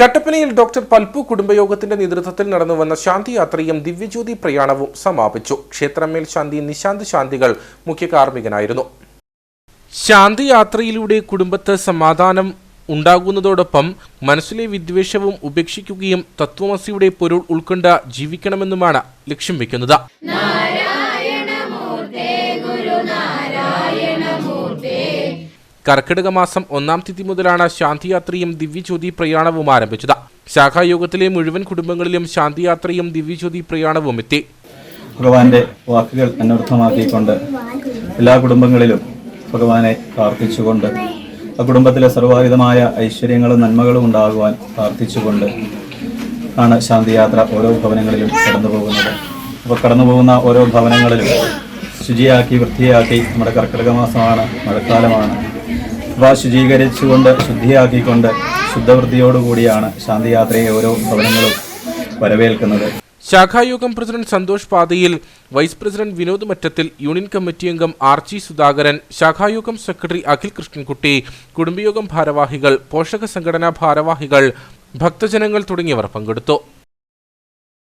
കട്ടപ്പനയിൽ ഡോക്ടർ പൽപ്പു കുടുംബയോഗത്തിന്റെ നേതൃത്വത്തിൽ നടന്നു വന്ന ശാന്തിയാത്രയും ദിവ്യജ്യോതി പ്രയാണവും സമാപിച്ചു. ക്ഷേത്രമേൽ ശാന്തി നിശാന്ത് ശാന്തികൾ മുഖ്യ കാർമ്മികനായിരുന്നു. ശാന്തിയാത്രയിലൂടെ കുടുംബത്ത് സമാധാനം ഉണ്ടാകുന്നതോടൊപ്പം മനസ്സിലെ വിദ്വേഷവും ഉപേക്ഷിക്കുകയും തത്വമസിയുടെ പൊരുൾ ഉൾക്കൊണ്ട് ജീവിക്കണമെന്നുമാണ് ലക്ഷ്യം വെക്കുന്നത്. കർക്കിടക മാസം ഒന്നാം തീയതി മുതലാണ് ശാന്തിയാത്രയും ദിവ്യജ്യോതി പ്രയാണവും ആരംഭിച്ചത്. ശാഖായോഗത്തിലെ മുഴുവൻ കുടുംബങ്ങളിലും ശാന്തിയാത്രയും ദിവ്യജ്യോതി പ്രയാണവും എത്തി. ഭഗവാന്റെ വാക്കുകൾ അന്വർത്ഥമാക്കിക്കൊണ്ട് എല്ലാ കുടുംബങ്ങളിലും ഭഗവാനെ പ്രാർത്ഥിച്ചുകൊണ്ട് ആ കുടുംബത്തിലെ സർവവിധമായ ഐശ്വര്യങ്ങളും നന്മകളും ഉണ്ടാകുവാൻ പ്രാർത്ഥിച്ചുകൊണ്ട് ആണ് ശാന്തിയാത്ര ഓരോ ഭവനങ്ങളിലും കടന്നു പോകുന്നത്. അപ്പോൾ കടന്നു പോകുന്ന ഓരോ ഭവനങ്ങളിലും ശുചിയാക്കി വൃത്തിയാക്കി നമ്മുടെ കർക്കിടക മാസമാണ് മഴക്കാലമാണ്. ശുചീകരിച്ചുകൊണ്ട് ശുദ്ധിയാക്കിക്കൊണ്ട് ശുദ്ധവൃത്തിയോടുകൂടിയാണ് ശാന്തിയാത്രയെ ഓരോ ഭവനങ്ങളും വരവേൽക്കുന്നത്. ശാഖായോഗം president Santhosh Pathayil vice president Vinod Mattathil union committee അംഗം ആർച്ചി സുധാകരൻ ശാഖായോഗം സെക്രട്ടറി അഖിൽ കൃഷ്ണൻകുട്ടി കുടുംബയോഗം ഭാരവാഹികൾ പോഷക സംഘടനാ ഭാരവാഹികൾ ഭക്തജനങ്ങൾ തുടങ്ങിയവർ പങ്കെടുത്തു.